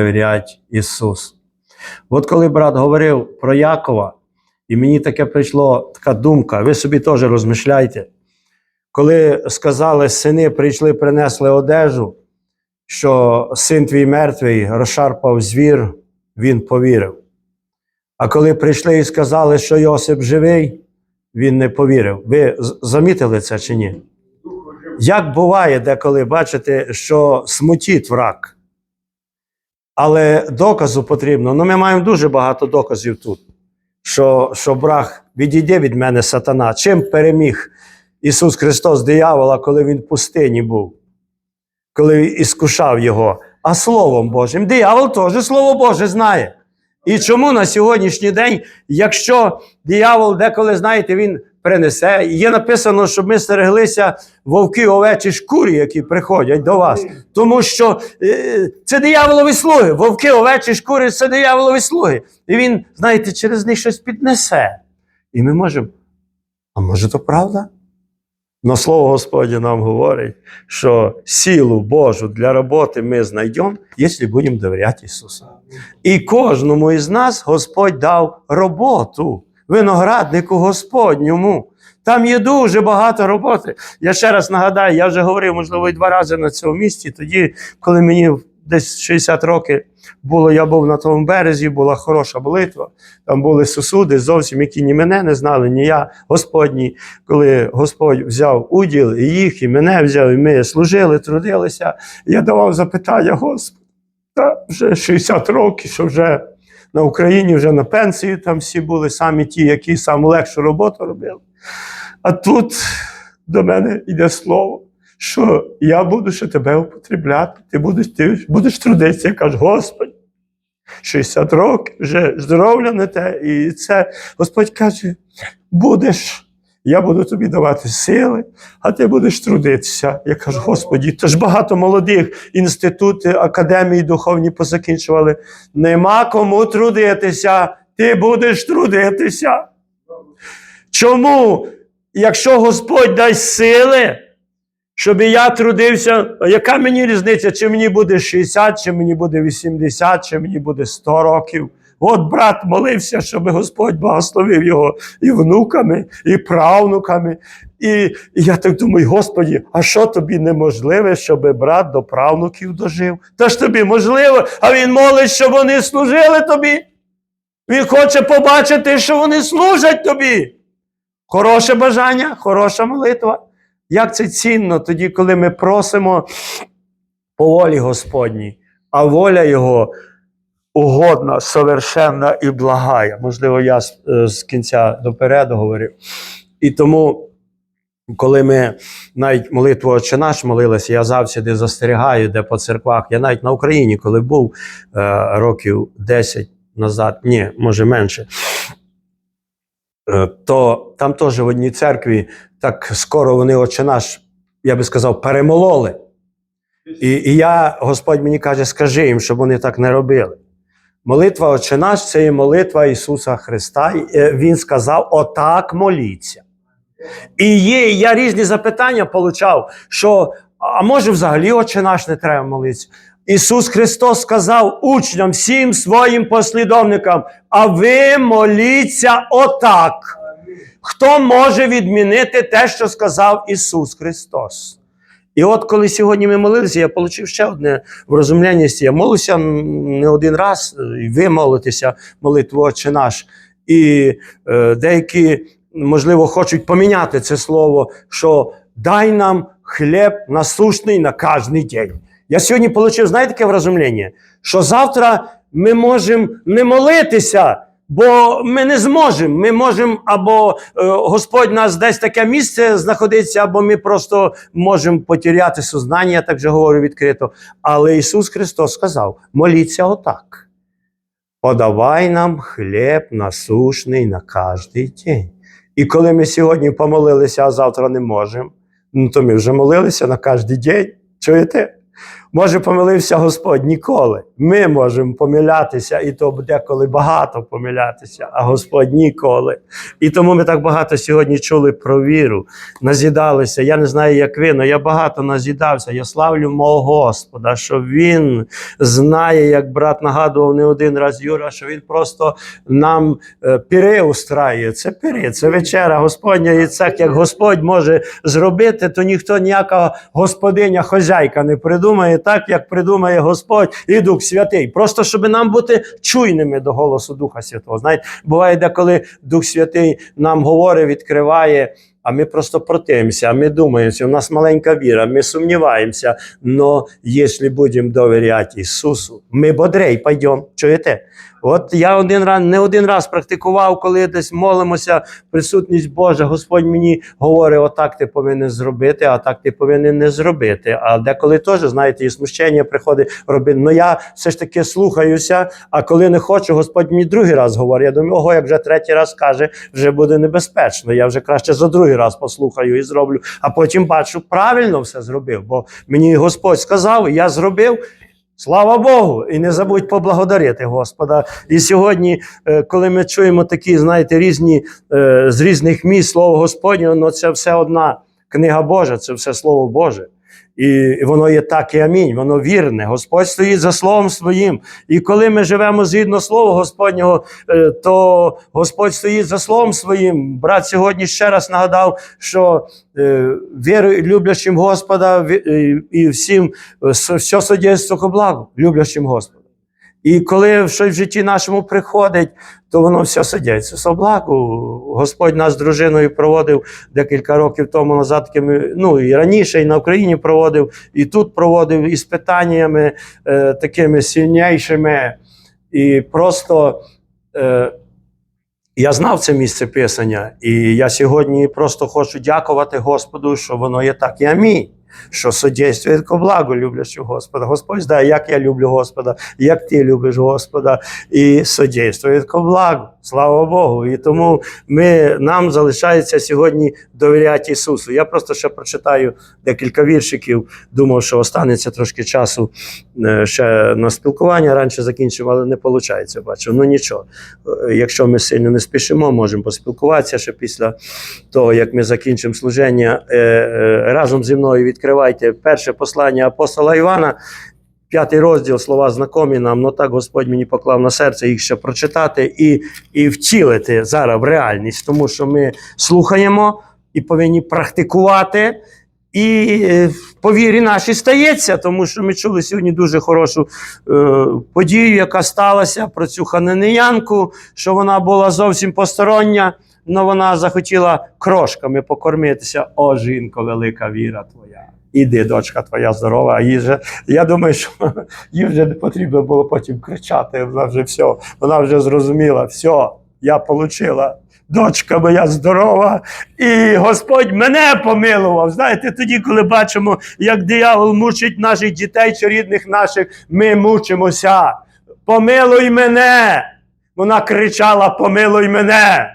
довіряють Ісусу. От коли брат говорив про Якова, і мені таке прийшло така думка, ви собі теж розмишляйте. Коли сказали, сини прийшли, принесли одежу, що син твій мертвий розшарпав звір, він повірив. А коли прийшли і сказали, що Йосип живий, він не повірив. Ви замітили це чи ні? Як буває деколи бачите, що смутить враг. Але доказу потрібно. Ну, ми маємо дуже багато доказів тут, що, що враг відійде від мене сатана. Чим переміг Ісус Христос диявола, коли Він в пустині був, коли іскушав його, а Словом Божим. Диявол теж Слово Боже знає. І чому на сьогоднішній день, якщо диявол деколи, знаєте, він принесе, є написано, щоб ми стереглися вовки овечі шкурі, які приходять до вас. Тому що е, це дияволові слуги. Вовки овечі шкури це дияволові слуги. І він, знаєте, через них щось піднесе. І ми можемо. А може, то правда? Но слово Господнє нам говорить, що силу Божу для роботи ми знайдемо, якщо будемо довіряти Ісусу. І кожному із нас Господь дав роботу, винограднику Господньому. Там є дуже багато роботи. Я ще раз нагадаю, я вже говорив, можливо, і два рази на цьому місці. Тоді, коли мені десь 60 років було, я був на тому березі, була хороша молитва. Там були сусуди зовсім, які ні мене не знали, ні я, Господні. Коли Господь взяв уділ, і їх, і мене взяв, і ми служили, трудилися. Я давав запитання, Господи, та вже 60 років, що вже на Україні вже на пенсію там всі були, самі ті, які саму легшу роботу робили. А тут до мене йде слово, що я буду ще тебе употребляти, ти будеш, ти будеш трудитися. Я кажу, Господи, 60 років, вже здоров'я не те. І це Господь каже: будеш, я буду тобі давати сили, а ти будеш трудитися. Я кажу, Господі, то ж багато молодих інститути, академії духовні позакінчували. Нема кому трудитися, ти будеш трудитися. Чому, якщо Господь дасть сили, щоб я трудився, яка мені різниця, чи мені буде 60, чи мені буде 80, чи мені буде 100 років? От брат молився, щоб Господь благословив його і внуками, і правнуками. І, і я так думаю, Господі, а що тобі неможливе, щоб брат до правнуків дожив? Та ж тобі можливо, а він молить, щоб вони служили тобі. Він хоче побачити, що вони служать тобі. Хороше бажання, хороша молитва. Як це цінно тоді, коли ми просимо по волі Господній, а воля Його угодна, совершенна і благая. Можливо, я з, е, кінця допереду говорив. І тому, коли ми навіть молитву «Отче наш молилися, я завжди застерігаю, де по церквах. Я навіть на Україні, коли був е, років 10 назад, ні, може менше. Е, то там теж в одній церкві так скоро вони Отче наш, я би сказав, перемололи. І, і я, Господь мені каже, скажи їм, щоб вони так не робили. Молитва Отче наш це є молитва Ісуса Христа. Е, Він сказав: отак моліться. І є, я різні запитання получав, що а може взагалі Отче наш не треба молитися. Ісус Христос сказав учням, всім своїм послідовникам, а ви моліться отак. Хто може відмінити те, що сказав Ісус Христос? І от коли сьогодні ми молилися, я отримав ще одне врозумляння. Я молюся м, не один раз, і ви молитеся молитву Отче наш. І е, деякі, можливо, хочуть поміняти це слово, що дай нам хліб насущний на кожний день. Я сьогодні отримав, знаєте, таке врозумлення, що завтра ми можемо не молитися, бо ми не зможемо. Ми можемо або е, Господь нас десь таке місце знаходиться, або ми просто можемо потеряти сознання, я так же говорю відкрито. Але Ісус Христос сказав: моліться отак. Подавай нам хліб насушний на кожний день. І коли ми сьогодні помолилися, а завтра не можемо, ну то ми вже молилися на кожний день. Чуєте? Може, помилився Господь ніколи. Ми можемо помилятися, і то деколи багато помилятися, а Господь ніколи. І тому ми так багато сьогодні чули про віру, назідалися. Я не знаю, як ви, але я багато назідався. Я славлю мого Господа, що Він знає, як брат нагадував не один раз Юра, що він просто нам е, піри устраює. Це піри, це вечера Господня. І це як Господь може зробити, то ніхто ніяка господиня, хозяйка не придумає так, як придумає Господь і Дух Святий. Просто щоб нам бути чуйними до голосу Духа Святого. Знаєте, буває, деколи Дух Святий нам говорить, відкриває. А ми просто противимося, а ми думаємо, у нас маленька віра, ми сумніваємося. Но якщо будемо довіряти Ісусу, ми бодрей пойдемо. Чуєте? От я один раз не один раз практикував, коли десь молимося, присутність Божа. Господь мені говорить, отак ти повинен зробити, а так ти повинен не зробити. А деколи теж, знаєте, і смущення приходить робити. Ну я все ж таки слухаюся, а коли не хочу, Господь мені другий раз говорить. Я думаю, ого, як вже третій раз каже, вже буде небезпечно. Я вже краще за другий раз послухаю і зроблю. А потім бачу, правильно все зробив, бо мені Господь сказав, я зробив. Слава Богу! І не забудь поблагодарити Господа. І сьогодні, е, коли ми чуємо такі, знаєте, різні е, з різних місць Слово Господнє, ну це все одна книга Божа, це все Слово Боже. І воно є так і амінь, воно вірне. Господь стоїть за словом своїм. І коли ми живемо згідно Слова Господнього, е, то Господь стоїть за словом своїм. Брат сьогодні ще раз нагадав, що е, вірою люблячим Господа е, і всім все содійство ко благу, люблячим Господа. І коли щось в житті нашому приходить, то воно все сидять. Благо. Господь нас з дружиною проводив декілька років тому назад, такими, ну і раніше, і на Україні проводив, і тут проводив із питаннями е, такими сильнішими. І просто е, я знав це місце писання, і я сьогодні просто хочу дякувати Господу, що воно є так. І амінь. Що содействує ко благу люблячу Господа. Господь знає, як я люблю Господа, як ти любиш Господа, і содействує ко благу. Слава Богу. І тому ми, нам залишається сьогодні довіряти Ісусу. Я просто ще прочитаю декілька віршиків. Думав, що останеться трошки часу е, ще на спілкування. Раніше закінчив, але не виходить. Бачу. Ну нічого. Е, Якщо ми сильно не спішимо, можемо поспілкуватися ще після того, як ми закінчимо служення. Е, Разом зі мною відкривайте перше послання апостола Івана. П'ятий розділ, слова знакомі нам, ну так Господь мені поклав на серце їх ще прочитати і, і втілити зараз в реальність, тому що ми слухаємо і повинні практикувати. І е, по вірі нашій стається, тому що ми чули сьогодні дуже хорошу е, подію, яка сталася про цю хананеянку, що вона була зовсім постороння, але вона захотіла крошками покормитися. О, жінко, велика віра твоя. Іди, дочка твоя здорова. А їй же, я думаю, що їй вже не потрібно було потім кричати. Вона вже все, вона вже зрозуміла, все, я отримала. Дочка моя здорова, і Господь мене помилував. Знаєте, тоді, коли бачимо, як диявол мучить наших дітей чи рідних наших, ми мучимося. Помилуй мене. Вона кричала: Помилуй мене.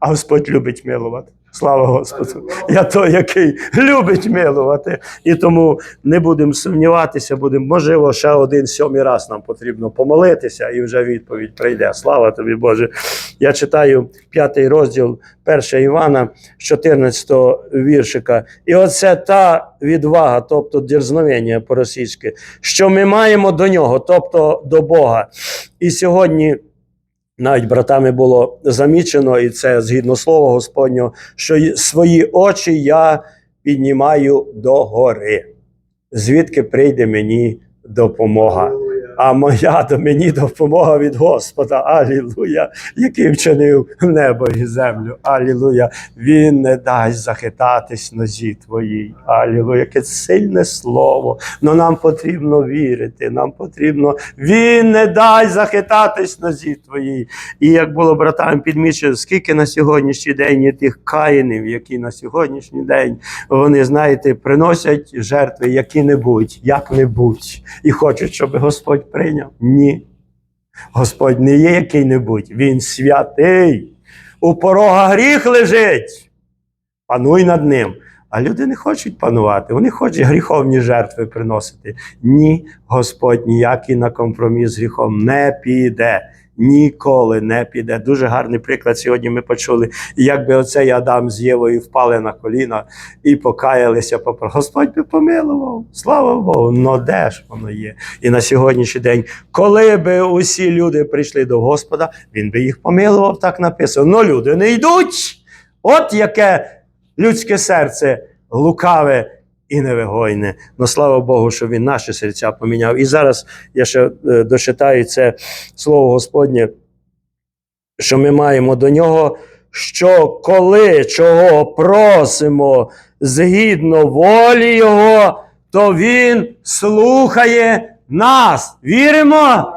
А Господь любить милувати. Слава Господу. Я той, який любить милувати. І тому не будемо сумніватися, будемо, можливо, ще один сьомий раз нам потрібно помолитися, і вже відповідь прийде. Слава тобі, Боже. Я читаю п'ятий розділ 1 Івана, з 14 віршика. І оце та відвага, тобто дерзновення по-російськи, що ми маємо до нього, тобто до Бога. І сьогодні. Навіть братами було замічено, і це згідно слова Господнього, що свої очі я піднімаю до гори, звідки прийде мені допомога. А моя до мені допомога від Господа. Алілуя, який вчинив небо і землю. Алілуя. Він не дасть захитатись нозі твоїй. Алілуя, яке сильне слово. Но нам потрібно вірити. Нам потрібно. Він не дасть захитатись нозі твоїй. І як було братам підмічено, скільки на сьогоднішній день є тих каїнів, які на сьогоднішній день вони, знаєте, приносять жертви які-небудь, як-небудь, і хочуть, щоб Господь прийняв. Ні. Господь не є який-небудь, Він святий. У порога гріх лежить. Пануй над ним. А люди не хочуть панувати, вони хочуть гріховні жертви приносити. Ні, Господь ніякий на компроміс з гріхом не піде. Ніколи не піде. Дуже гарний приклад сьогодні ми почули. Якби оцей Адам з Євою впали на коліна і покаялися, попро- Господь би помилував. Слава Богу, но де ж воно є? І на сьогоднішній день, коли би усі люди прийшли до Господа, він би їх помилував, так написано. Но люди не йдуть. От яке людське серце лукаве і невигойне. Ну слава Богу, що він наші серця поміняв. І зараз я ще е, дочитаю це слово Господнє, що ми маємо до нього, що коли чого просимо згідно волі Його, то Він слухає нас. Віримо?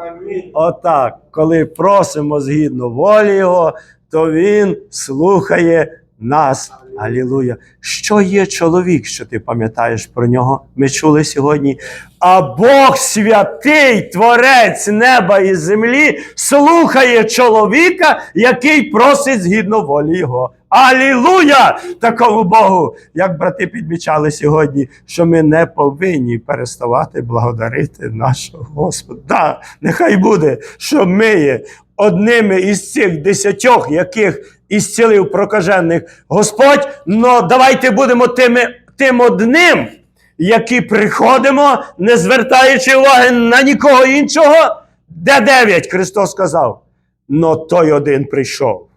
Отак, коли просимо згідно волі Його, то Він слухає нас. Алілуя. Що є чоловік, що ти пам'ятаєш про нього? Ми чули сьогодні. А Бог святий, творець неба і землі, слухає чоловіка, який просить згідно волі Його. Алілуя! Такому Богу, як брати підмічали сьогодні, що ми не повинні переставати благодарити нашого Господа. Да, нехай буде, що ми є одними із цих десятьох, яких ісцілив прокажених Господь. Но давайте будемо тими, тим одним, які приходимо, не звертаючи уваги на нікого іншого. Де дев'ять? Христос сказав. Но той один прийшов.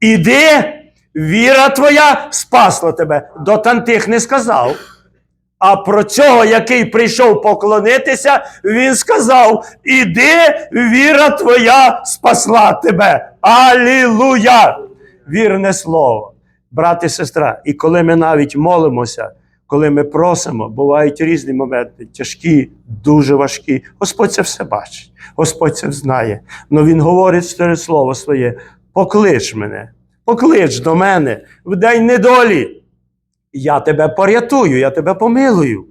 Іди, віра твоя спасла тебе. До тантих не сказав. А про цього, який прийшов поклонитися, він сказав: Іди, віра твоя спасла тебе. Алілуя! Вірне слово, брат і сестра. І коли ми навіть молимося, коли ми просимо, бувають різні моменти, тяжкі, дуже важкі. Господь це все бачить, Господь це знає. Но Він говорить через слово своє: поклич мене, поклич до мене в день недолі. Я тебе порятую, я тебе помилую,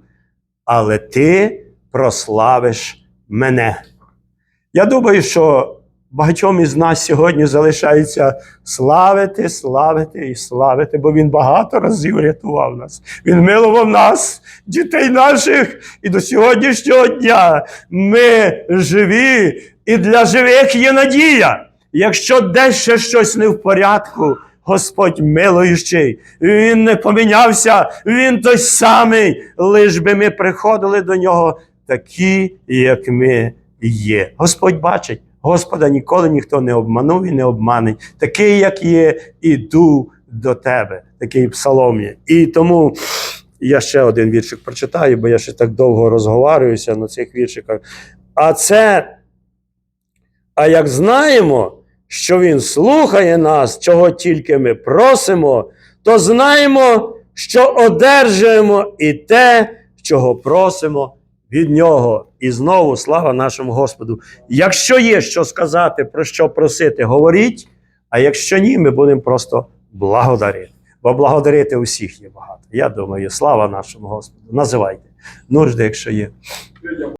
але ти прославиш мене. Я думаю, що багатьом із нас сьогодні залишається славити, славити і славити, бо Він багато разів рятував нас. Він милував нас, дітей наших, і до сьогоднішнього дня ми живі, і для живих є надія. Якщо десь ще щось не в порядку, Господь милуючий, Він не помінявся, Він той самий, лиш би ми приходили до нього такі, як ми є. Господь бачить, Господа ніколи ніхто не обманув і не обманить. Такий, як є, іду до тебе. Такий псалом є. І тому я ще один віршик прочитаю, бо я ще так довго розговарююся на цих віршиках. А це, а як знаємо, що Він слухає нас, чого тільки ми просимо, то знаємо, що одержуємо і те, чого просимо від Нього. І знову слава нашому Господу. Якщо є що сказати, про що просити, говоріть, а якщо ні, ми будемо просто благодарити. Бо благодарити усіх є багато. Я думаю, слава нашому Господу. Називайте. Нужди, якщо є.